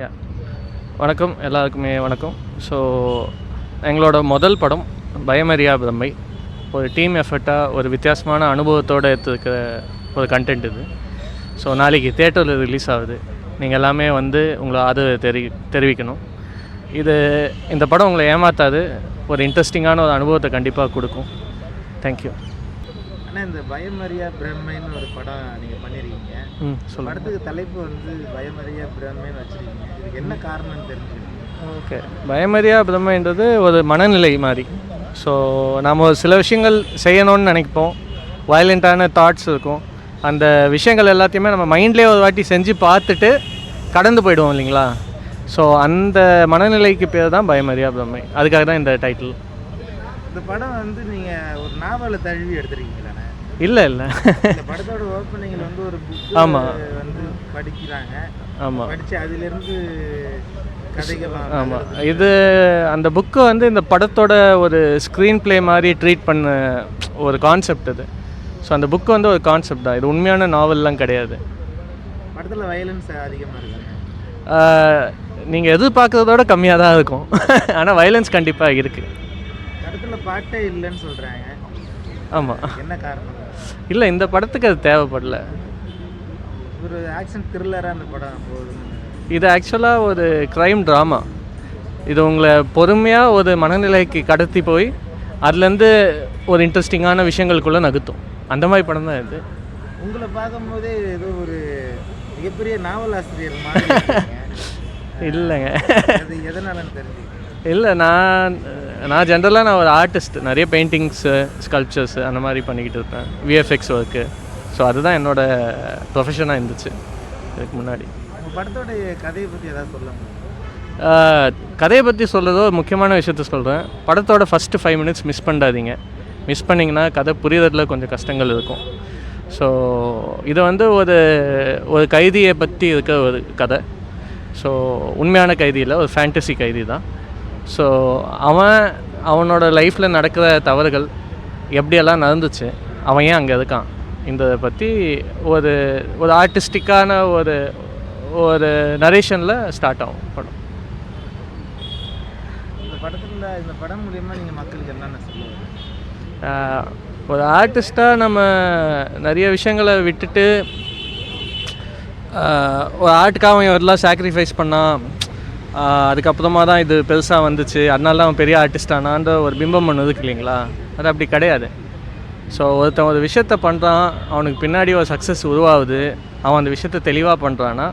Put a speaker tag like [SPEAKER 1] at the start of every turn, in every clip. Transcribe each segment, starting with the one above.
[SPEAKER 1] யா வணக்கம் எல்லாருக்குமே வணக்கம். ஸோ எங்களோட முதல் படம் பயமறியா பிரம்மை. ஒரு டீம் எஃபர்ட்டாக ஒரு வித்தியாசமான அனுபவத்தோடு எடுத்துருக்கிற ஒரு கண்டென்ட் இது. ஸோ நாளைக்கு தேட்டரில் ரிலீஸ் ஆகுது. நீங்கள் எல்லாமே வந்து உங்களை அது தெரி தெரிவிக்கணும். இது இந்த படம் உங்களை ஏமாற்றாது ஒரு இன்ட்ரெஸ்டிங்கான ஒரு அனுபவத்தை கண்டிப்பாக கொடுக்கும். தேங்க்யூ
[SPEAKER 2] ஆனால் இந்த பயமறியா பிரம்மைன்னு ஒரு படம்
[SPEAKER 1] ம் சொல்லுங்கள்
[SPEAKER 2] படத்துக்கு தலைப்பு வந்து பயமறியா பிரம்மைன்னு வச்சுருக்கீங்க. இதுக்கு என்ன காரணம்னு தெரிஞ்சுக்கணும்?
[SPEAKER 1] ஓகே. பயமறியா பிரம்மைன்றது ஒரு மனநிலை மாதிரி. ஸோ நாம் ஒரு சில விஷயங்கள் செய்யணும்னு நினைப்போம். வயலண்ட்டான தாட்ஸ் இருக்கும். அந்த விஷயங்கள் எல்லாத்தையுமே நம்ம மைண்ட்லேயே ஒரு வாட்டி செஞ்சு பார்த்துட்டு கடந்து போயிடுவோம் இல்லைங்களா? ஸோ அந்த மனநிலைக்கு பேர் தான் பயமறியா பிரம்மை. அதுக்காக தான் இந்த டைட்டில்
[SPEAKER 2] இந்த படம் வந்து நீங்கள் ஒரு நாவலை தழுவி எடுத்துருக்கீங்களாண்ணே
[SPEAKER 1] இல்லை இல்லை.
[SPEAKER 2] படத்தோட ஓப்பனிங்கில் வந்து ஒரு புக்
[SPEAKER 1] ஆமா.
[SPEAKER 2] வந்து படிக்கிறாங்க.
[SPEAKER 1] ஆமாம்
[SPEAKER 2] படித்து அதிலிருந்து
[SPEAKER 1] ஆமாம் இது அந்த புக்கு வந்து இந்த படத்தோட ஒரு ஸ்க்ரீன் ப்ளே மாதிரி ட்ரீட் பண்ண ஒரு கான்செப்ட் இது ஸோ அந்த புக்கு வந்து ஒரு கான்செப்ட் தான். இது உண்மையான நாவல்லாம் கிடையாது.
[SPEAKER 2] படத்தில் வயலன்ஸ் அதிகமாக இருக்காங்க
[SPEAKER 1] நீங்கள் எதிர்பார்க்கறதோட கம்மியாக தான் இருக்கும். ஆனால் வயலன்ஸ் கண்டிப்பாக இருக்குது
[SPEAKER 2] படத்தில் பாட்டே இல்லைன்னு சொல்கிறாங்க
[SPEAKER 1] ஆமாம்
[SPEAKER 2] என்ன காரணம்?
[SPEAKER 1] இல்லை இந்த படத்துக்கு அது தேவைப்படல.
[SPEAKER 2] ஒரு ஆக்ஷன் த்ரில்லராக அந்த படம்
[SPEAKER 1] இது ஆக்சுவலாக ஒரு க்ரைம் ட்ராமா இது உங்களை பொறுமையாக ஒரு மனநிலைக்கு கடத்தி போய் அதுலேருந்து ஒரு இன்ட்ரெஸ்டிங்கான விஷயங்களுக்குள்ளே நகர்த்தும். அந்த மாதிரி படம் தான் இது.
[SPEAKER 2] உங்களை பார்க்கும்போதே ஏதோ ஒரு மிகப்பெரிய நாவல் ஆசிரியர்.
[SPEAKER 1] இல்லைங்க.
[SPEAKER 2] அது எதனாலன்னு தெரிஞ்சு
[SPEAKER 1] இல்லை நான் நான் ஜென்ரலாக நான் ஒரு ஆர்டிஸ்ட் நிறைய பெயிண்டிங்ஸு ஸ்கல்ப்சர்ஸு அந்த மாதிரி பண்ணிக்கிட்டு இருப்பேன். விஎஃப்எக்ஸ் ஒர்க்கு ஸோ அதுதான் என்னோட ப்ரொஃபஷனாக இருந்துச்சு. இதுக்கு முன்னாடி.
[SPEAKER 2] உங்கள் படத்தோட கதையை பற்றி ஏதாவது சொல்ல
[SPEAKER 1] கதையை பற்றி சொல்கிறதோ ஒரு முக்கியமான விஷயத்த சொல்கிறேன் படத்தோட ஃபஸ்ட்டு ஃபைவ் மினிட்ஸ் மிஸ் பண்ணாதீங்க. மிஸ் பண்ணிங்கன்னா கதை புரியறதுல கொஞ்சம் கஷ்டங்கள் இருக்கும். ஸோ இது வந்து ஒரு ஒரு கைதியை பற்றி இருக்க ஒரு கதை. ஸோ உண்மையான கைதி இல்லை ஒரு ஃபேண்டசி கைதி தான். ஸோ அவன் அவனோட லைஃப்பில் நடக்கிற தவறுகள் எப்படியெல்லாம் நடந்துச்சு அவன் ஏன் அங்கே இருக்கான்? இந்த பற்றி ஒரு ஒரு ஆர்டிஸ்டிக்கான ஒரு ஒரு நரேஷனில் ஸ்டார்ட் ஆகும் படம்.
[SPEAKER 2] இந்த படத்தில் இந்த படம் மூலியமாக நீங்கள் மக்களுக்கு என்னென்ன சொல்லுவீங்க?
[SPEAKER 1] ஒரு ஆர்டிஸ்ட்டாக நம்ம நிறைய விஷயங்களை விட்டுட்டு ஒரு ஆர்ட்டுக்காக அவன் எல்லாம் சாக்ரிஃபைஸ் பண்ணான் ஆஹ் அதுக்கப்புறமா தான் இது பெருசாக வந்துச்சு. அதனால தான் அவன் பெரிய ஆர்டிஸ்ட் ஆனான்ற ஒரு பிம்பம் ஒன்று இருக்கு இல்லைங்களா? அது அப்படி கிடையாது. ஸோ ஒருத்தன் ஒரு விஷயத்த பண்ணுறான் அவனுக்கு பின்னாடி ஒரு சக்ஸஸ் உருவாகுது. அவன் அந்த விஷயத்த தெளிவாக பண்ணுறான்னா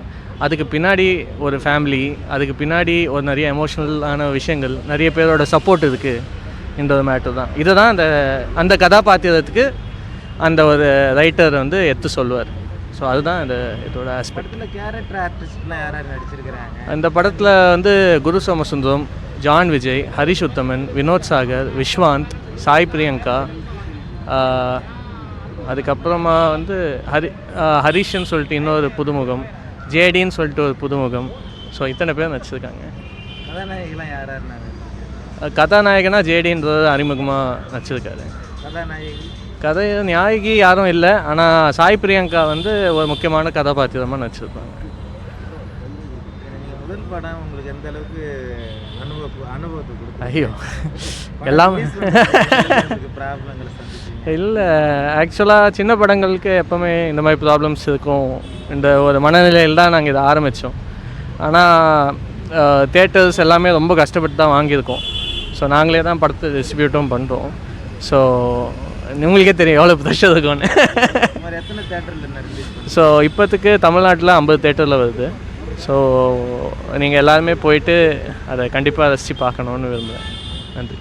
[SPEAKER 1] அதுக்கு பின்னாடி ஒரு ஃபேமிலி அதுக்கு பின்னாடி ஒரு நிறைய எமோஷ்னலான விஷயங்கள் நிறைய பேரோட சப்போர்ட் இருக்குது இந்த ஒரு மேட்டர் தான். இதை தான் அந்த அந்த கதாபாத்திரத்துக்கு அந்த ஒரு ரைட்டர் வந்து எடுத்து சொல்லுவார். ஸோ அதுதான் இந்த இதோட ஆஸ்பெக்ட்
[SPEAKER 2] கேரக்டர் ஆர்டிஸ்ட்லாம் யார் யார் நடிச்சிருக்கிறாங்க?
[SPEAKER 1] அந்த படத்தில் வந்து குரு சோமசுந்தரம் ஜான் விஜய் ஹரிஷ் உத்தமன் வினோத் சாகர் விஸ்வாந்த் சாய் பிரியங்கா அதுக்கப்புறமா வந்து ஹரி ஹரிஷ்ன்னு சொல்லிட்டு இன்னொரு புதுமுகம் ஜேடின்னு சொல்லிட்டு ஒரு புதுமுகம். ஸோ இத்தனை பேர் நடிச்சிருக்காங்க.
[SPEAKER 2] கதாநாயகிலாம் யார்
[SPEAKER 1] அஹ், கதாநாயகனா ஜேடின்றது அறிமுகமாக நடிச்சிருக்காரு.
[SPEAKER 2] கதாநாயகி?
[SPEAKER 1] கதை நாயகி யாரும் இல்லை ஆனால் சாய் பிரியங்கா வந்து ஒரு முக்கியமான கதாபாத்திரமாக நடிச்சிருப்பாங்க.
[SPEAKER 2] முதல் படம் உங்களுக்கு எந்த அளவுக்கு
[SPEAKER 1] ஐயோ. எல்லாம் இல்லை ஆக்சுவலாக சின்ன படங்களுக்கு எப்போவுமே இந்த மாதிரி ப்ராப்ளம்ஸ் இருக்கும். இந்த ஒரு மனநிலையில் தான் நாங்கள் இதை ஆரம்பித்தோம் ஆனால் தேட்டர்ஸ் எல்லாமே ரொம்ப கஷ்டப்பட்டு தான் வாங்கியிருக்கோம். ஸோ நாங்களே தான் படத்தை டிஸ்ட்ரிபியூட்டும் பண்ணுறோம் ஸோ உங்களுக்கே தெரியும் எவ்வளோ ப்ரெஷர் இருக்கும்னு ஸோ இப்போத்துக்கு தமிழ்நாட்டில் ஐம்பது தேட்டரில் வருது. ஸோ நீங்கள் எல்லாருமே போயிட்டு அதை கண்டிப்பாக ரசித்து பார்க்கணுன்னு விரும்புகிறேன் நன்றி.